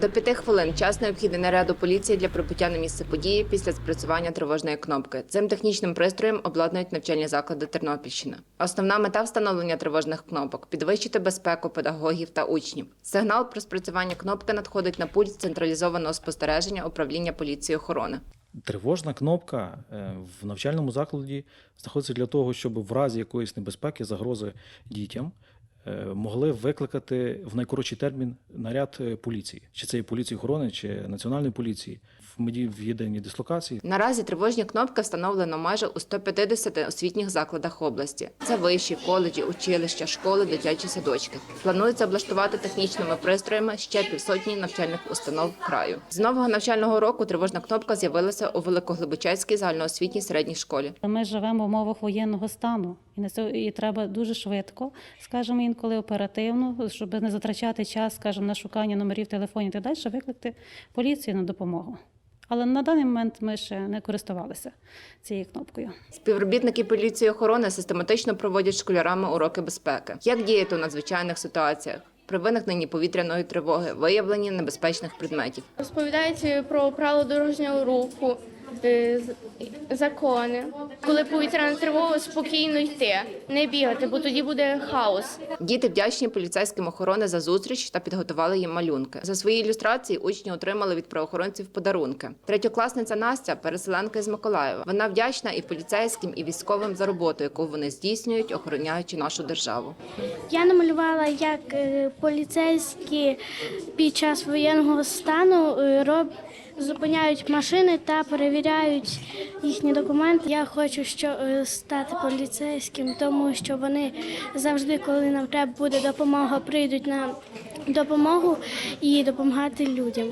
До п'яти хвилин час необхідний наряду поліції для прибуття на місце події після спрацювання тривожної кнопки. Цим технічним пристроєм обладнують навчальні заклади Тернопільщини. Основна мета встановлення тривожних кнопок підвищити безпеку педагогів та учнів. Сигнал про спрацювання кнопки надходить на пульт централізованого спостереження управління поліції охорони. Тривожна кнопка е, в навчальному закладі знаходиться для того, щоб в разі якоїсь небезпеки, загрози дітям могли викликати в найкоротший термін наряд е, поліції, чи це є поліції охорони, чи національної поліції в меді в єдиній дислокації. Наразі тривожні кнопки встановлено майже у 150 освітніх закладах області. Це вищі, коледжі, училища, школи, дитячі садочки. Планується облаштувати технічними пристроями ще півсотні навчальних установ краю. З нового навчального року тривожна кнопка з'явилася у Великоглибочацькій загальноосвітній середній школі. Ми живемо в умовах воєнного стану, і на це і треба дуже швидко, скажімо, інколи оперативно, щоб не затрачати час, скажімо, на шукання номерів телефонів і так далі, викликати поліцію на допомогу. Але на даний момент ми ще не користувалися цією кнопкою. Співробітники поліції охорони систематично проводять школярами уроки безпеки. Як діяти у надзвичайних ситуаціях? При виникненні повітряної тривоги, виявленні небезпечних предметів. Розповідають про правила дорожнього руху, закони. Коли повітряна тривога, спокійно йти, не бігати, бо тоді буде хаос. Діти вдячні поліцейським охорони за зустріч та підготували їм малюнки. За свої ілюстрації учні отримали від правоохоронців подарунки. Третьокласниця Настя, переселенка із Миколаєва. Вона вдячна і поліцейським, і військовим за роботу, яку вони здійснюють, охороняючи нашу державу. Я намалювала, як е, поліцейські під час воєнного стану е, роб... зупиняють машини та перевіряють їхні документи. Я хочу що, е, стати поліцейським, тому що вони завжди, коли нам треба буде допомога, прийдуть на допомогу і допомагати людям.